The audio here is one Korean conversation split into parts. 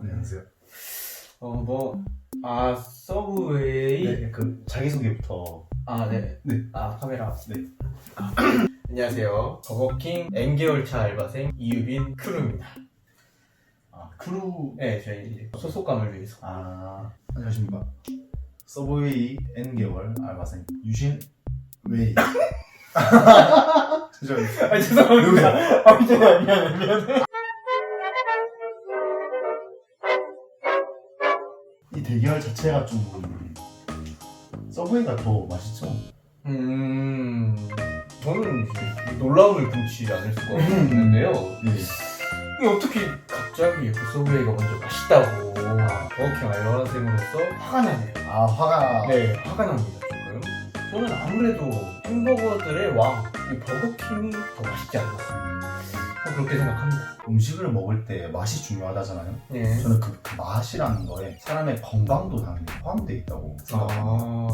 안녕하세요. 어, 뭐, 아, 서브웨이. 네, 그 자기소개부터. 아, 네. 네. 아, 카메라. 네. 아, 안녕하세요. 버거킹 N개월차 알바생 이유빈 크루입니다. 아, 크루. 네, 저희 소속감을 위해서. 아, 안녕하십니까. 서브웨이 N개월 알바생 유신 웨이. 죄송합니다. 아, 죄송합니다. 아, 미안해, 미안해, 미안해. 이 대결 자체가 좀 서브웨이가 더 맛있죠? 음, 저는 놀라움을 금치 않을 수가 없는데요. 네. 이게 어떻게 갑자기 그 서브웨이가 먼저 맛있다고 버거킹 알바생으로서 화가 나네요. 아, 화가. 네, 화가 납니다, 조금. 저는 아무래도 햄버거들의 왕, 이 버거킹이 더 맛있지 않나. 어, 그렇게 생각합니다. 음식을 먹을 때 맛이 중요하다잖아요. 네. 저는 그, 그 맛이라는 거에 사람의 건강도 당연히 포함되어 있다고 생각합니다. 아,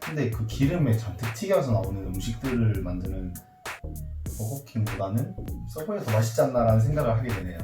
근데 그 기름에 잔뜩 튀겨서 나오는 음식들을 만드는 버거킹보다는 서브웨이가 더 맛있지 않나라는 생각을 하게 되네요.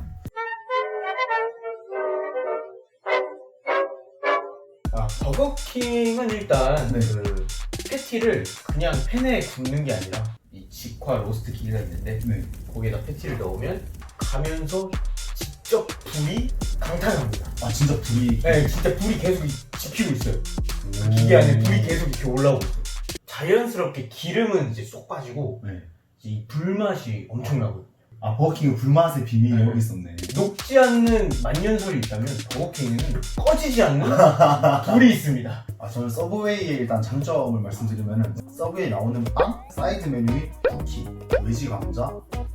아, 버거킹은 일단 네. 그 패티를 그냥 팬에 굽는 게 아니라 이 직화 로스트 기계가 있는데 네. 거기에다 패티를 넣으면 가면서 직접 불이 강타합니다. 아 진짜 불이 네, 진짜 불이 계속 이- 지피고 있어요. 오. 기계 안에 불이 계속 이렇게 올라오고 있어요. 자연스럽게 기름은 이제 쏙 빠지고 네. 이 불맛이 엄청나고 아 버거킹은 불맛의 비밀이 네. 여기 있었네. 녹지 않는 만년설이 있다면 버거킹에는 꺼지지 않는 불이 있습니다. 아 저는 서브웨이의 일단 장점을 말씀드리면은 서브웨이 나오는 빵, 사이드 메뉴인 쿠키, 외지 감자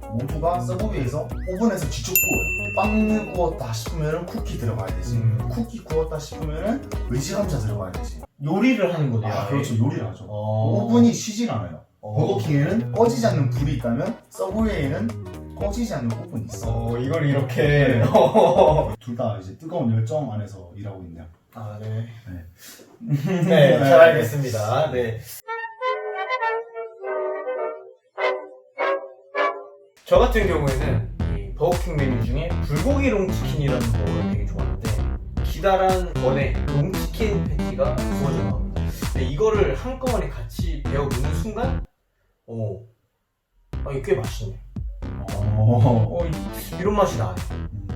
모두가 서브웨이에서 오븐에서 직접 구워요. 빵 구웠다 싶으면은 쿠키 들어가야 되지. 음. 쿠키 구웠다 싶으면은 외지 감자 들어가야 되지. 요리를 하는 거네요. 아 그렇죠 요리를 하죠. 어... 오븐이 쉬질 않아요. 어... 버거킹에는 꺼지지 않는 불이 있다면 서브웨이에는 꺼지지 않는 오븐이 있어. 어, 이걸 이렇게. 네. 어. 둘다 이제 뜨거운 열정 안에서 일하고 있네요. 아, 네. 네. 네, 잘 알겠습니다. 네. 저 같은 경우에는 이 버거킹 메뉴 중에 불고기 롱치킨이라는 거를 되게 좋아하는데 기다란 번에 롱치킨 패티가 구워져 나옵니다. 근데 이거를 한꺼번에 같이 무는 순간, 어, 아, 이게 꽤 맛있네. 어. 어, 이- 이런 맛이 나요.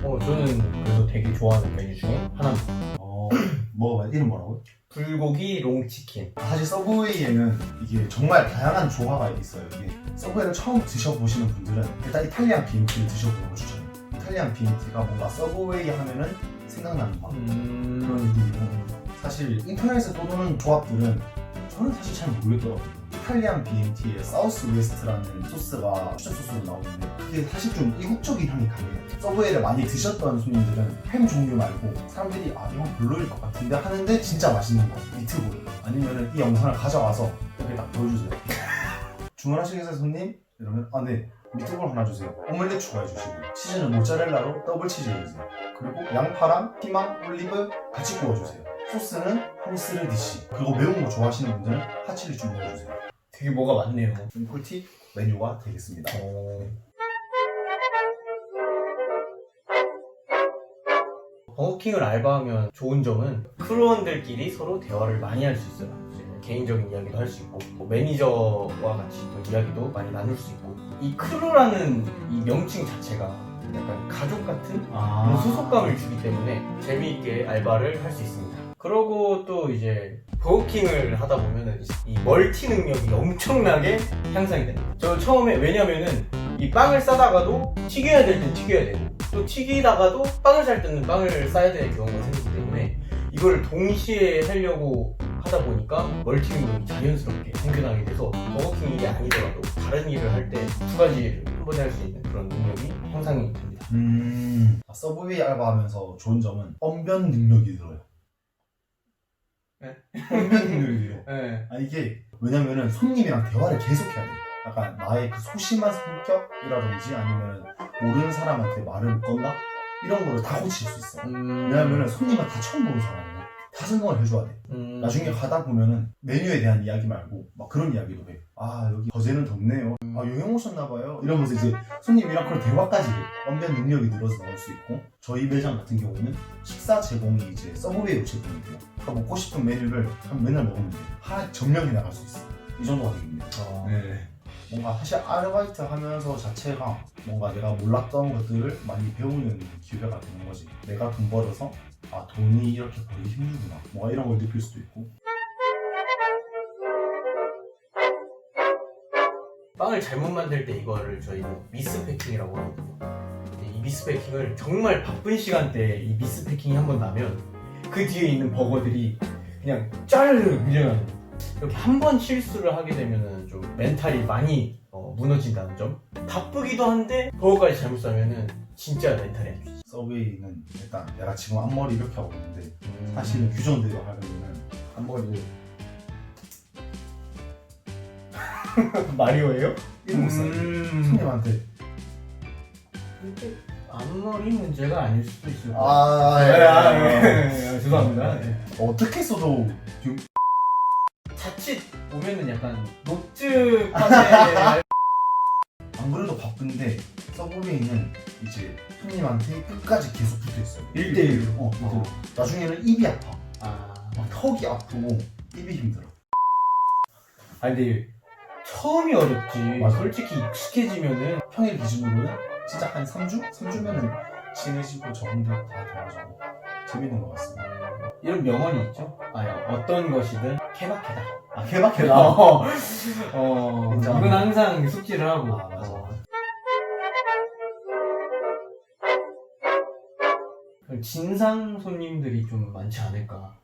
어, 저는 그래서 되게 좋아하는 메뉴 중에 하나입니다. 어. 먹어봐요. 이름 뭐라고요? 불고기 롱치킨. 사실 서브웨이에는 이게 정말 다양한 조화가 있어요. 이게 서브웨이를 처음 드셔보시는 분들은 일단 이탈리안 BMT를 드셔보는 걸 추천해요. 이탈리안 BMT가 뭔가 서브웨이 하면은 생각나는 맛. 그런 음, 느낌이고 사실 인터넷에 떠도는 조합들은 저는 사실 잘 모르겠더라고요. 이탈리안 BMT의 사우스 웨스트라는 소스가 추천 소스로 나오는데 그게 사실 좀 이국적인 향이 강해요. 서브웨이를 많이 드셨던 손님들은 햄 종류 말고 사람들이 아 이건 별로일 것 같은데 하는데 진짜 맛있는 거 미트볼 아니면은 이 영상을 가져와서 여기 딱 보여주세요. 주문하시기 위해서 손님 이러면 아 네 미트볼 하나 주세요. 오믈렛 추가해 주시고 치즈는 모짜렐라로 더블 치즈 해주세요. 그리고 양파랑 피망, 올리브 같이 구워주세요. 소스는 홈스르 디시. 그리고 매운 거 좋아하시는 분들은 하칠리 좀 넣어주세요. 되게 뭐가 많네요. 좀 꿀팁 메뉴가 되겠습니다. 어... 버거킹을 알바하면 좋은 점은 크루원들끼리 서로 대화를 많이 할 수 있어요. 개인적인 이야기도 할 수 있고 뭐 매니저와 같이 또 이야기도 많이 나눌 수 있고 이 크루라는 이 명칭 자체가 약간 가족 같은 아, 소속감을 주기 때문에 재미있게 알바를 할 수 있습니다. 그러고 또 이제 버거킹을 하다 보면은 이 멀티 능력이 엄청나게 향상이 됩니다. 저 처음에 왜냐면은 이 빵을 싸다가도 튀겨야 될 땐 튀겨야 되고 또 튀기다가도 빵을 살 때는 빵을 싸야 되는 경우가 생기기 때문에 이거를 동시에 하려고 하다 보니까 멀티 능력이 자연스럽게 생겨나게 돼서 버거킹 일이 아니더라도 다른 일을 할 때 두 가지 일을 한 번에 할 수 있는 그런 능력이 향상이 됩니다. 음, 아, 서브웨이 알바하면서 좋은 점은 언변 능력이 들어요. 네? 능력이 들어. 네. 아 이게 왜냐면은 손님이랑 대화를 계속해야 돼. 약간 나의 그 소심한 성격이라든지 아니면 모르는 사람한테 말을 못 건다 이런 거를 다 고칠 수 있어. 음... 왜냐면은 손님은 다 처음 보는 사람이야. 다 설명을 해줘야 돼. 음. 나중에 가다 보면은 메뉴에 대한 이야기 말고 막 그런 이야기도 해. 아 여기 어제는 덥네요. 아 여행 오셨나봐요. 이러면서 이제 손님이랑 그런 대화까지 해. 언변 능력이 늘어서 나올 수 있고 저희 매장 같은 경우는 식사 제공이 이제 서브웨이로 제공이 돼요. 그러니까 먹고 싶은 메뉴를 한 맨날 먹으면 돼. 하나 점령해 나갈 수 있어. 이 정도가 되겠네요. 어. 네. 뭔가 사실 아르바이트 하면서 자체가 뭔가 내가 몰랐던 것들을 많이 배우는 기회가 되는 거지. 내가 돈 벌어서 아 돈이 이렇게 벌기 힘들구나. 뭔가 이런 걸 느낄 수도 있고. 빵을 잘못 만들 때 이거를 저희는 미스패킹이라고 하거든요. 이 미스패킹을 정말 바쁜 시간대에 이 미스패킹이 한 번 나면 그 뒤에 있는 버거들이 그냥 짜르르 밀려나는 거예요. 이렇게 한 번 실수를 하게 되면은 좀 멘탈이 많이 어, 무너진다는 점. 바쁘기도 한데 버거까지 잘못 싸면은 진짜 멘탈이 안 좋지. 서브웨이는 일단 내가 지금 앞머리 이렇게 하고 있는데 음. 사실은 규정대로 하려면은 앞머리를 마리오예요? 이러고 있어요. 음. 손님한테 근데 앞머리 문제가 아닐 수도 있을 것 아, 네, 예, 아, 예. 예, 예, 죄송합니다. 네. 어떻게 써도 자칫 보면은 약간 판에 안 그래도 바쁜데 서브웨이는 이제 손님한테 끝까지 계속 붙어 있어요. 일대일로. 어, 어. 어. 나중에는 입이 아파. 아, 막 턱이 아프고 입이 힘들어. 아 근데 처음이 어렵지. 맞아. 솔직히 익숙해지면은 평일 기준으로는 진짜 한 3주? 3주면은 친해지고 적응되고 다 돼가지고 재밌는 것 같습니다. 이런 명언이 있죠. 아, 어떤 것이든 케바케다. 아, 개박해라. 어, 어. 이건 항상 숙지를 하고. 아, 맞아. 어. 진상 손님들이 좀 많지 않을까.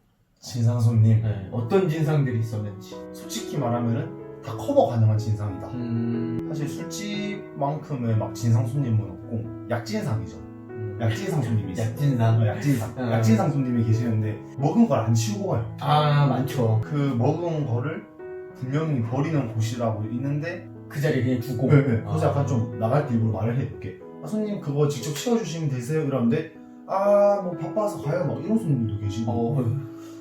진상 손님. 네, 어떤 진상들이 있었는지. 솔직히 말하면은 다 커버 가능한 진상이다. 음, 사실 술집만큼의 막 진상 손님은 없고 약진상이죠. 약진상 손님이 있어요. 약진상. 어, 약진상. 어. 약진상 손님이 계시는데 먹은 걸 안 치우고 가요. 아, 많죠. 그 먹은 거를 분명히 버리는 곳이라고 있는데 그 자리에 그냥 두고. 네, 네. 그래서 아. 약간 좀 나갈 때 일부러 말을 해 이렇게 아, 손님 그거 직접 치워주시면 되세요 이러는데 아 뭐 바빠서 가요 막 이런 손님들도 계시고 어,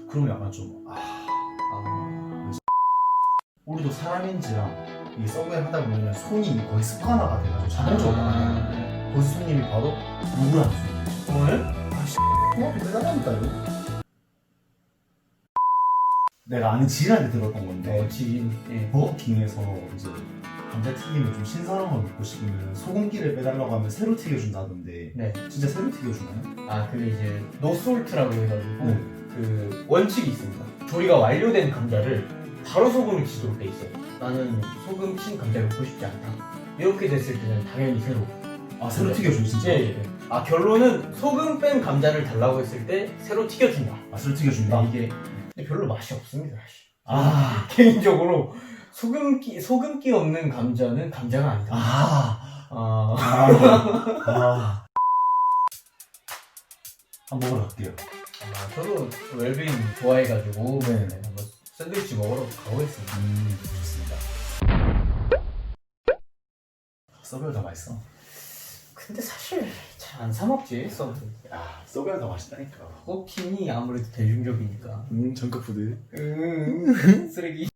그러면 약간 좀 아, 아, 우리도 사람인지라 이 서브웨이 하다 보면 손이 거의 습관화가 돼가지고 자동적으로 아. 거기서 손님이 바로 누구라는 손님 오늘? 아씨 토마토 빼달라니까요 내가 아는 지인한테 들었던 건데 어, 지인. 예. 버거킹에서 이제 감자튀김을 좀 신선한 걸 먹고 싶으면 소금기를 빼달라고 하면 새로 튀겨준다던데 네. 진짜 새로 튀겨주나요? 아, 그게 이제 노솔트라고 해가지고 네. 그 원칙이 있습니다. 조리가 완료된 감자를 바로 소금을 치도록 돼 있어요. 나는 소금 친 감자를 먹고 싶지 않다. 이렇게 됐을 때는 당연히 새로. 아 새로 튀겨줘 진짜? 예, 예. 아 결론은 소금 뺀 감자를 달라고 했을 때 새로 튀겨준다. 아 새로 튀겨준다? 이게 근데 별로 맛이 없습니다, 사실. 아, 개인적으로 소금기 소금기 없는 감자는 감자가 아니다. 아, 아, 아, 아. 한번 먹으러 갈게요 아, 저도 웰빙 좋아해가지고 네. 네, 한번 샌드위치 먹으러 가보겠습니다. 음 좋습니다 서브웨이 더 맛있어 근데 사실 잘 안 사 먹지 서브. 야 서브웨이 더 맛있다니까 호킹이 아무래도 대중적이니까. 음 정크푸드 음, 쓰레기.